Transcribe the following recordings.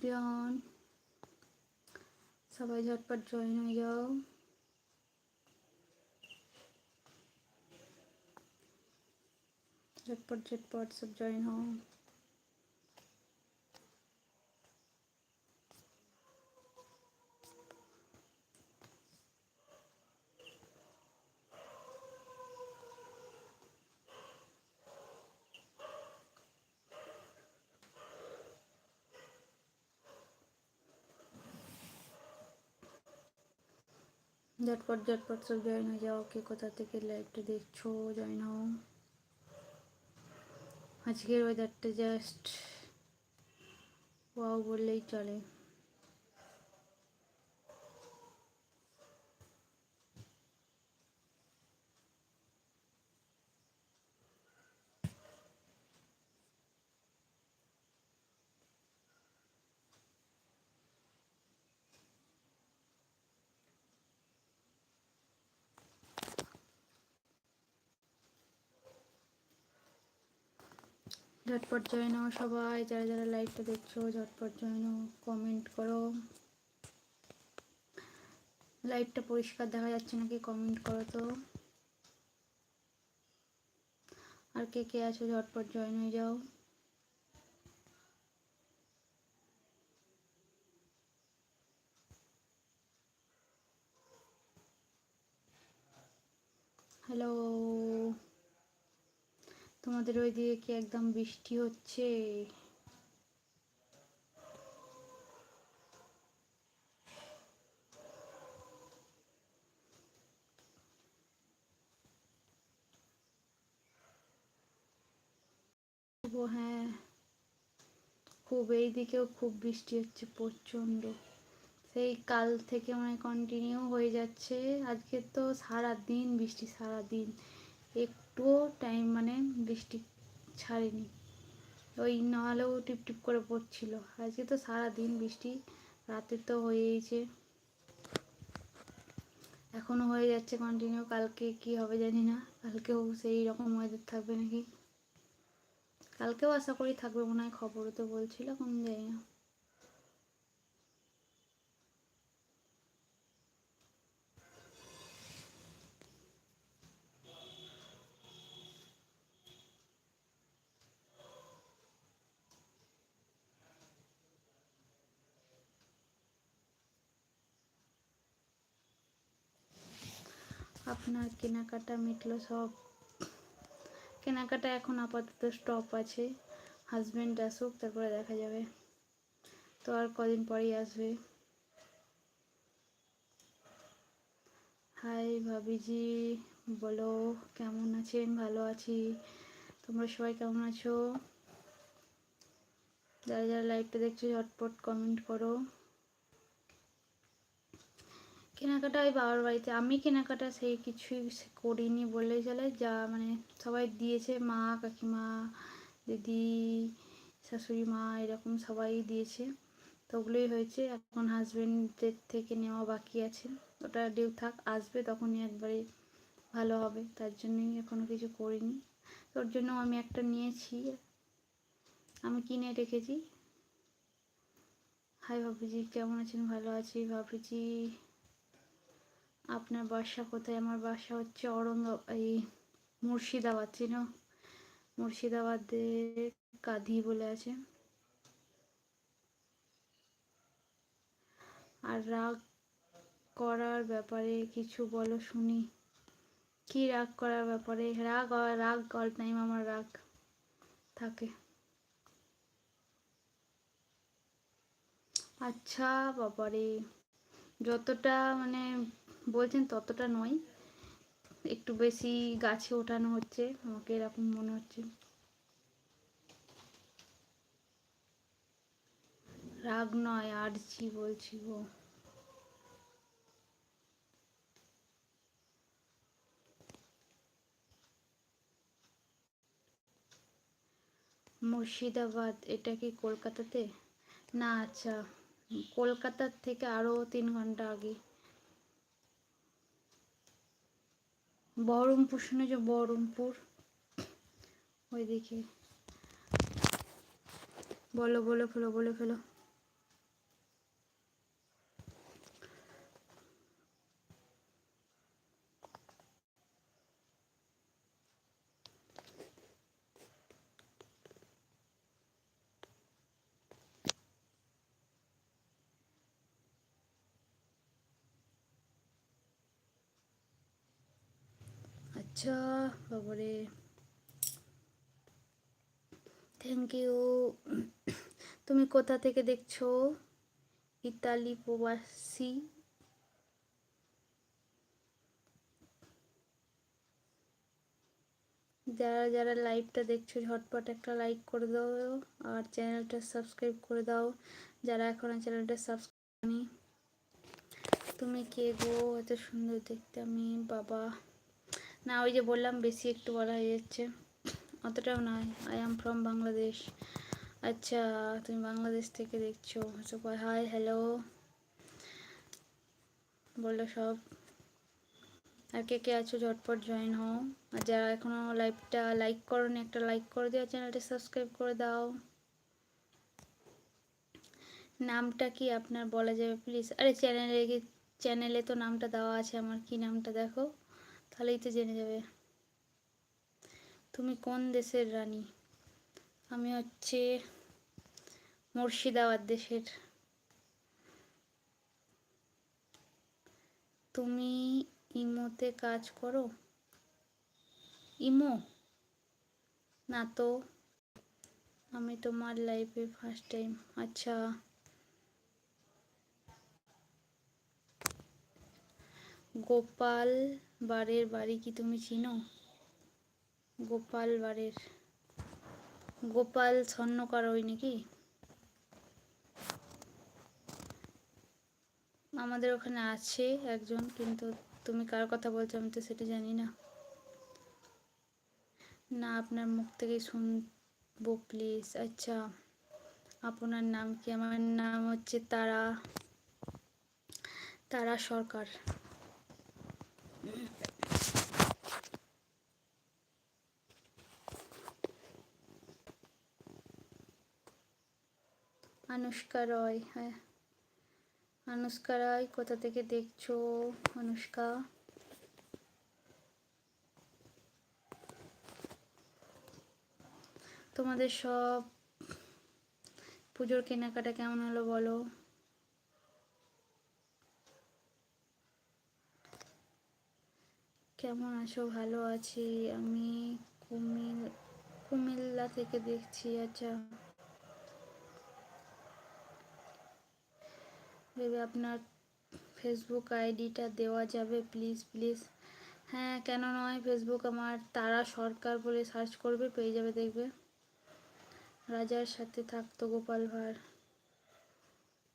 দিয়ান সবাই ঝটপট জয়েন হয়ে যাও झटपट झटपट सब ज्वाइन हो झटपट झटपट सब जॉइन हो जाओ के कोथा থেকে লাইভটা দেখছো জয়েন হও আজকের ওয়েদারটা জাস্ট ওয়াও বললেই চলে ঝটপট জয়েন হও সবাই, যারা যারা লাইভটা দেখছ, ঝটপট জয়েন হও কমেন্ট করো। লাইভটা পরিষ্কার দেখা যাচ্ছে নাকি কমেন্ট করো তো। আর কে কে আছো, ঝটপট জয়েন হয়ে যাও হ্যালো তোমাদের ওই দিকে কি একদম বৃষ্টি হচ্ছে? হ্যাঁ। খুব এই দিকেও খুব বৃষ্টি হচ্ছে প্রচণ্ড। সেই কাল থেকে মানে কন্টিনিউ হয়ে যাচ্ছে। আজকে তো সারা দিন বৃষ্টি সারা দিন একটুও টাইম মানে বৃষ্টি ছাড়েনি। ওই নাহলেও টিপ টিপ করে পড়ছিল। আজকে তো সারা দিন বৃষ্টি, রাতে তো হয়েইছে। এখনও হয়ে যাচ্ছে কন্টিনিউ কালকে কি হবে জানি না। কালকেও সেই রকম ওয়েদার থাকবে নাকি? কালকেও আশা করি থাকবে, মনে হয় খবরও তো বলছিল, কোন জানি না। আপনার কেনাকাটা মিটলো সব। কেনাকাটা এখন আপাতত স্টপ আছে। হাজব্যান্ড আসুক, তারপরে দেখা যাবে। তো আর কদিন পরেই আসবে। হাই ভাবিজি, বলো কেমন আছেন? ভালো আছি। তোমরা সবাই কেমন আছো? যারা যারা লাইভটা দেখছ, ঝটপট কমেন্ট করো। কেনাকাটা ওই বাবার বাড়িতে। আমি কেনাকাটা সেই কিছুই করিনি বললেই চলে। যা মানে সবাই দিয়েছে, মা, কাকিমা, দিদি, শাশুড়ি, মা, এরকম সবাই দিয়েছে। তো ওগুলোই হয়েছে। এখন হাজব্যান্ডদের থেকে নেওয়া বাকি আছে। ওটা ডিউ থাক, আসবে তখনই একবারে ভালো হবে। তার জন্যই এখনও কিছু করিনি। তোর জন্য আমি একটা নিয়েছি। আমি কিনে রেখেছি। হাই ভাবিজি, কেমন আছেন? ভালো আছি। ভাবিজি আপনার বাসা কোথায়? আমার বাসা হচ্ছে অরঙ্গ এই মুর্শিদাবাদ চিনো মুর্শিদাবাদের কাঁধি বলে আছে। আর রাগ করার ব্যাপারে কিছু বলো শুনি। কি রাগ করার ব্যাপারে? রাগ রাগ অল টাইম আমার রাগ থাকে। আচ্ছা বাবারে। যতটা মানে বলছেন ততটা নয়। একটু বেশি গাছে ওঠানো হচ্ছে, আমাকে এরকম মনে হচ্ছে। রাগ নয় আরছি বলছি গো। মুর্শিদাবাদ, এটা কি কলকাতাতে? না আচ্ছা। কলকাতার থেকে আরও তিন ঘণ্টা আগে। বহরমপুর শুনেছ বহরমপুর? ওইদিকে বলো বলো ফেলো বলে ফেলো। আচ্ছা বাবারে। থ্যাংক ইউ তুমি কোথা থেকে দেখছ? ইতালি প্রবাসী? যারা যারা লাইভটা দেখছ ঝটপট একটা লাইক করে দাও আর চ্যানেলটা সাবস্ক্রাইব করে দাও। যারা এখনও চ্যানেলটা সাবস্ক্রাইব তুমি কে গো? এত সুন্দর দেখতে আমি, বাবা। না, ওই যে বললাম বেশি একটু বলা হয়ে যাচ্ছে। অতটাও নয়। আই এম ফ্রম বাংলাদেশ আচ্ছা তুমি বাংলাদেশ থেকে দেখছ। হাই হ্যালো বলো সব। আর কে কে আছো? ঝটপট জয়েন হও। আর যারা এখনও লাইভটা লাইক করনি, একটা লাইক করে দিও। চ্যানেলটা সাবস্ক্রাইব করে দাও। নামটা কি আপনার বলা যাবে প্লিজ আরে চ্যানেলে চ্যানেলে তো নামটা দেওয়া আছে। আমার কি নামটা দেখো? তাহলেই তো জেনে যাবে। তুমি কোন দেশের রানী? আমি হচ্ছে মুর্শিদাবাদ দেশের। তুমি ইমোতে কাজ করো? ইমো? না তো, আমি তোমার লাইফে ফার্স্ট টাইম আচ্ছা। গোপাল বাড়ের বাড়ি কি তুমি চিনো? গোপাল বারের। গোপাল স্বর্ণকার ওই নাকি? আমাদের ওখানে আছে একজন, কিন্তু তুমি কার কথা বলছো আমি তো সেটা জানি না। না, আপনার মুখ থেকে শুনব প্লিজ আচ্ছা আপনার নাম কি? আমার নাম হচ্ছে তারা তারা সরকার। অনুষ্কা রয় হ্যাঁ। অনুষ্কা রায় কোথা থেকে দেখছ অনুষ্কা? তোমাদের সব পুজোর কেনাকাটা কেমন হলো বলো? কেমন আছো? ভালো আছি। আমি কুমিল, কুমিল্লা থেকে দেখছি আচ্ছা। ভেবে আপনার ফেসবুক আইডিটা দেওয়া যাবে প্লিজ প্লিজ হ্যাঁ কেন নয় ফেসবুক আমার তারা সরকার বলে সার্চ করবে, পেয়ে যাবে দেখবে। রাজার সাথে থাকতো গোপাল ভাঁড়।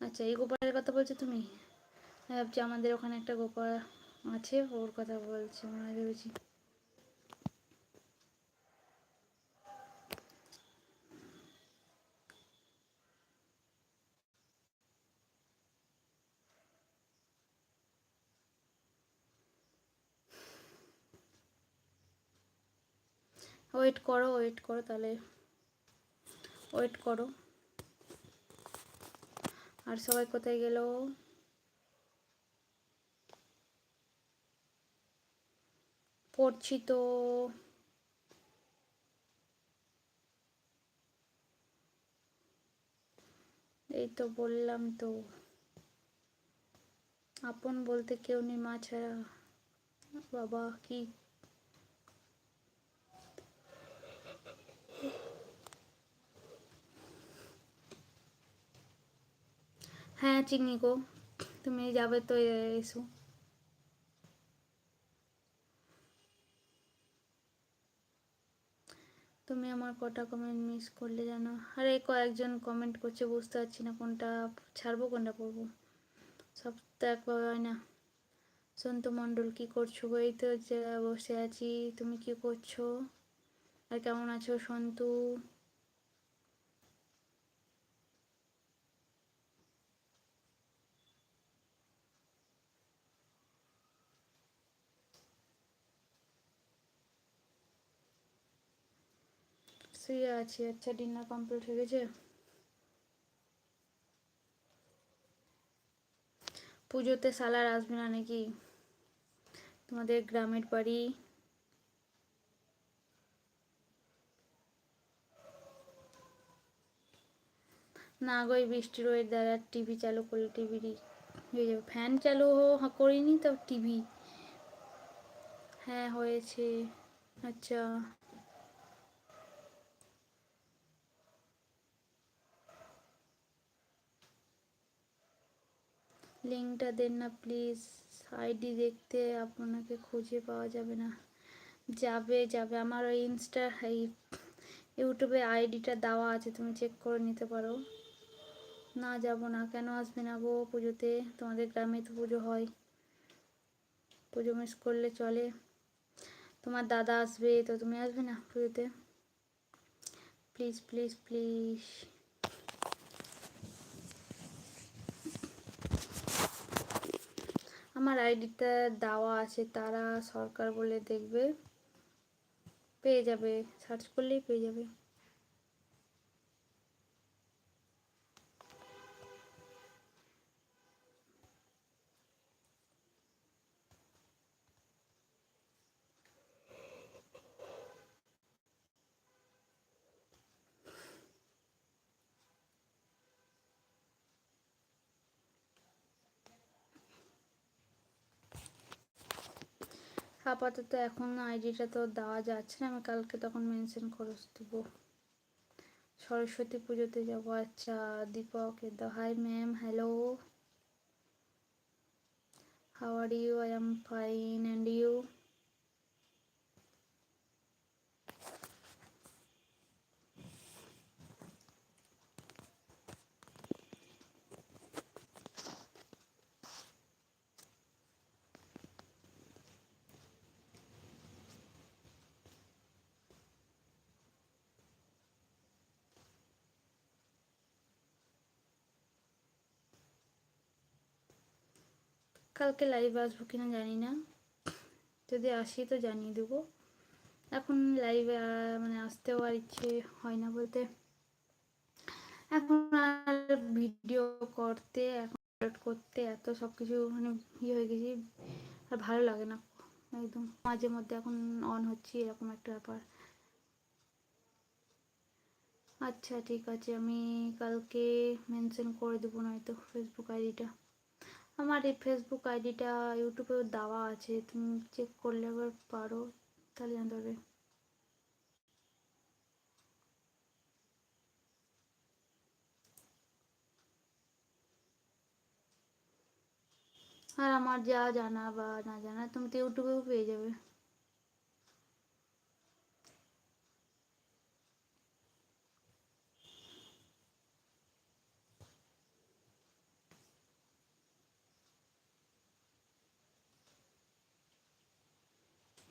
আচ্ছা এই গোপালের কথা বলছো তুমি? ভাবছি আমাদের ওখানে একটা গোপাল আছে, ওর কথা বলছে, মনে ভেবেছি। ওয়েট করো ওয়েট করো, তাহলে ওয়েট করো। আর সবাই কোথায় গেল? পড়ছি তো। এই তো বললাম তো। আপন বলতে কেউ নেই, মা ছাড়া। বাবা, কি হ্যাঁ চিনি গো। তুমি যাবে তো এসো। তুমি আমার কটা কমেন্ট মিস করলে জানো? আরে, কয়েকজন কমেন্ট করছে, বুঝতে পারছি না কোনটা ছাড়বো, কোনটা পড়ব। সব তো একভাবে হয় না। সন্তু মণ্ডল, কী করছ গো? এই তো বসে আছি। তুমি কি করছ? আর কেমন আছো সন্তু? শুয়ে আছি আচ্ছা ডিনার কমপ্লিট হয়ে গেছে? পুজোতে সালার আসবে না নাকি? তোমাদের গ্রামের বাড়ি? না গো, এই বৃষ্টির দ্বারা টিভি চালু করলে টিভি হয়ে যাবে। ফ্যান চালু করিনি তো টিভি হ্যাঁ হয়েছে। আচ্ছা। লিঙ্কটা দেন না, প্লিজ। আইডি দেখতে আপনাকে খুঁজে পাওয়া যাবে না। যাবে যাবে। আমার ওই ইনস্টা, এই ইউটিউবে আইডিটা দেওয়া আছে, তুমি চেক করে নিতে পারো। না, যাব না। কেন আসবে না গো পুজোতে? তোমাদের গ্রামে তো পুজো হয়। পুজো মিস করলে চলে। তোমার দাদা আসবে, তো তুমি আসবে না পুজোতে? প্লিজ প্লিজ প্লিজ আমার আইডিটা দেওয়া আছে তারা সরকার বলে দেখবে। পেয়ে যাবে সার্চ করলেই পেয়ে যাবে। আপাতত এখন আইডিটা তো দেওয়া যাচ্ছে না। আমি কালকে তখন মেনশন করে দেব। সরস্বতী পুজোতে যাব। আচ্ছা Deepak da hi ma'am hello how are you I am fine and you কালকে লাইভ আসব কিনা জানি না। যদি আসি তো জানিয়ে দেবো। এখন লাইভে মানে আসতেও আর ইচ্ছে হয় না বলতে। এখন আর ভিডিও করতে, এখন আপলোড করতে এত সব কিছু মানে ইয়ে হয়ে গেছি, আর ভালো লাগে না একদম। মাঝে মধ্যে এখন অন হচ্ছে, এরকম একটা ব্যাপার। আচ্ছা ঠিক আছে। আমি কালকে মেনশন করে দেবো নয়তো ফেসবুক আইডিটা আমার এই ফেসবুক আইডিটা ইউটিউবেও দেওয়া আছে, তুমি চেক করলে আবার পারো, তাহলে জানতে পারবে। আর আমার যা জানা বা না জানা, তুমি তো ইউটিউবেও পেয়ে যাবে।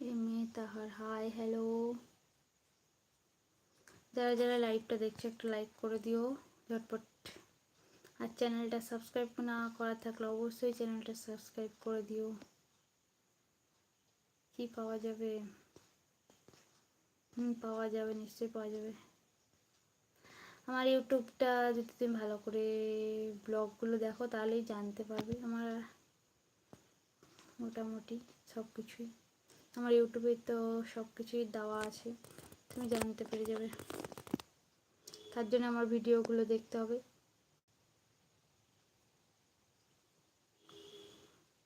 এম এ তাহার হাই হ্যালো যারা যারা লাইভটা দেখছ, একটু লাইক করে দিও, ঝটপট। আর চ্যানেলটা সাবস্ক্রাইব না করা থাকলে অবশ্যই চ্যানেলটা সাবস্ক্রাইব করে দিও। কি পাওয়া যাবে? হুম, পাওয়া যাবে, নিশ্চয়ই পাওয়া যাবে। আমার ইউটিউবটা যদি তুমি ভালো করে ব্লগগুলো দেখো, তাহলেই জানতে পারবে। আমার মোটামুটি সব কিছুই আমার ইউটিউবে তো সব কিছুই দেওয়া আছে। তুমি জানতে পেরে যাবে। তার জন্য আমার ভিডিওগুলো দেখতে হবে।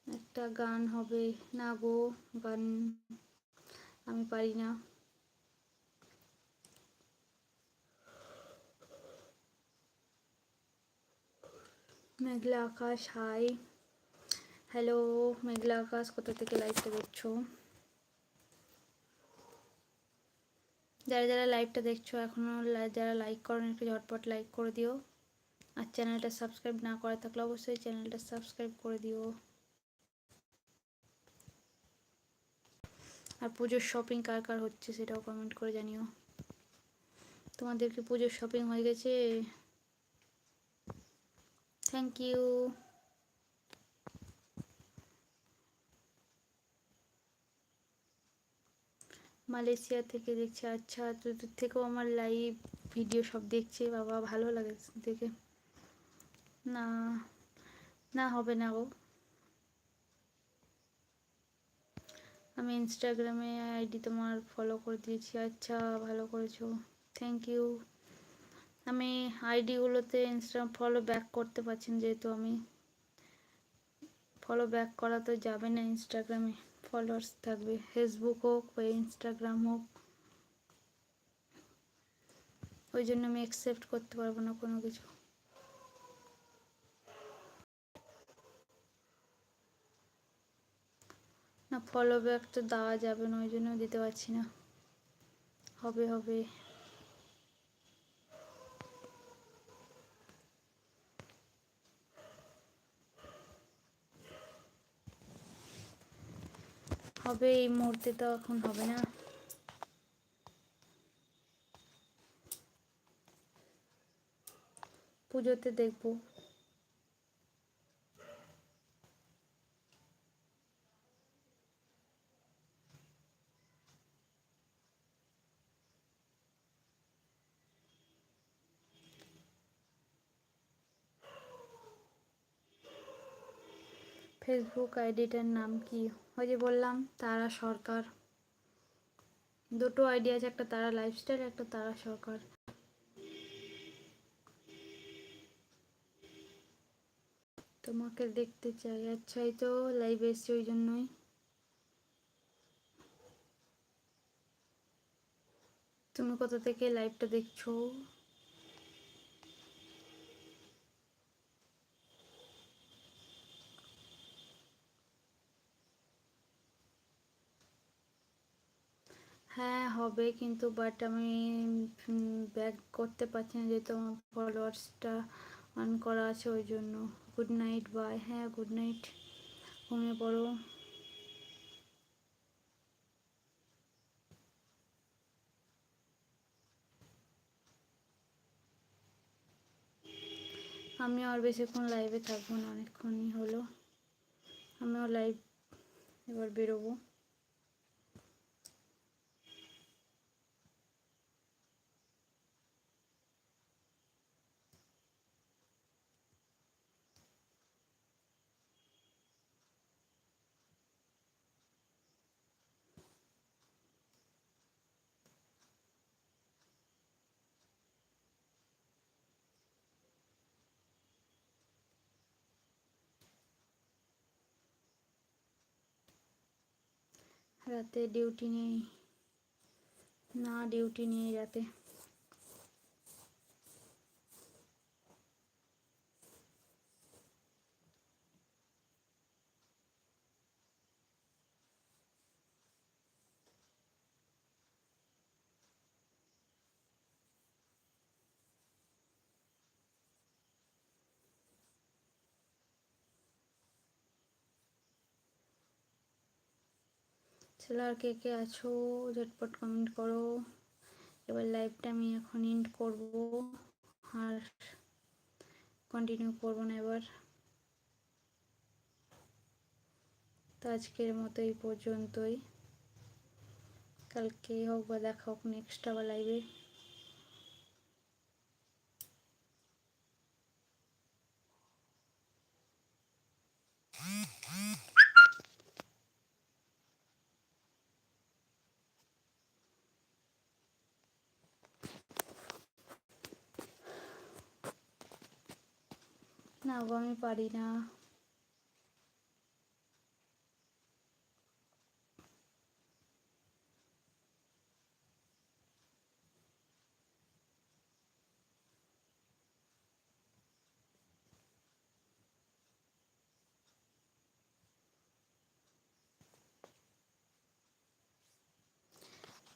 একটা গান হবে, না গো, গান আমি পারি না। মেঘলা আকাশ, হাই। হ্যালো, মেঘলা আকাশ, কোথা থেকে লাইভটা দেখছ? যারা যারা লাইভটা দেখছ এখনও যারা লাইক করেন, একটু ঝটপট লাইক করে দিও। আর চ্যানেলটা সাবস্ক্রাইব না করা থাকলে অবশ্যই চ্যানেলটা সাবস্ক্রাইব করে দিও। আর পুজোর শপিং কার কার হচ্ছে সেটাও কমেন্ট করে জানিও। তোমাদের কি পুজোর শপিং হয়ে গেছে? থ্যাংক ইউ মালয়েশিয়া থেকে দেখছে আচ্ছা তোদের থেকেও আমার লাইভ ভিডিও সব দেখছে, বাবা, ভালো লাগে দেখে। না না, হবে না গো। আমি ইনস্টাগ্রামে আইডি তোমার ফলো করে দিয়েছি আচ্ছা ভালো করেছ। থ্যাংক ইউ আমি আইডিগুলোতে ইনস্টাগ্রাম ফলো ব্যাক করতে পারছেন যেহেতু আমি। ফলো ব্যাক করা তো যাবে না ইনস্টাগ্রামে ফলোয়ার্স থাকবে ফেসবুক হোক বা ইনস্টাগ্রাম হোক। ওই জন্য আমি অ্যাকসেপ্ট করতে পারব না কোনো কিছু। না ফলো ব্যাক তো দেওয়া যাবে না, ওই জন্য দিতে পারছি না। হবে হবে। হবে এই মুহূর্তে তো এখন হবে না। পুজোতে দেখব। ফেসবুক আইডিটার নাম কি? ওই যে বললাম, তারা সরকার। দুটো আইডি আছে, একটা তারা লাইফস্টাইল একটা তারা সরকার। তোমাকে দেখতে চাই আচ্ছা এই তো লাইভে এসছি ওই জন্যই। তুমি কোথা থেকে লাইভটা দেখছ? হ্যাঁ হবে কিন্তু বাট আমি ব্যাক করতে পারছি না যেহেতু আমার ফলোয়ার্সটা অন করা আছে ওই জন্য। গুড নাইট বাই হ্যাঁ গুড নাইট ঘুমিয়ে পড়ো। আমি আর বেশিক্ষণ লাইভে থাকব না, অনেকক্ষণই হলো। আমিও লাইভ এবার বেরোবো। রাতে ডিউটি নেই। না ডিউটি নেই রাতে। ছেলের কে কে আছো, ঝটপট কমেন্ট করো। এবার লাইভটা আমি এখন এন্ড করব আর কন্টিনিউ করব না এবার। তো আজকের মতো এই পর্যন্তই। কালকে হোক বা দেখা হোক নেক্সট আবার লাইভে না গো, আমি পারি না।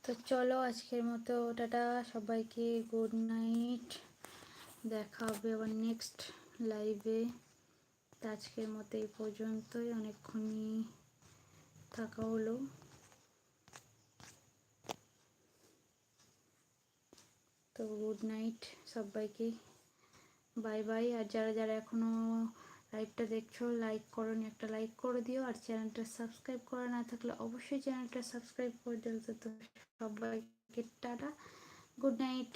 তো চলো আজকের মতো, টাটা, সবাইকে গুড নাইট দেখা হবে আবার নেক্সট লাইভে আজকের মতো এই পর্যন্তই। অনেকক্ষণই থাকা হলো। তো গুড নাইট সবাইকে। বাই বাই আর যারা যারা এখনও লাইভটা দেখছ লাইক করো একটা লাইক করে দিও। আর চ্যানেলটা সাবস্ক্রাইব করা না থাকলে অবশ্যই চ্যানেলটা সাবস্ক্রাইব করে দিও। তো সবাইকে টাটা। Good night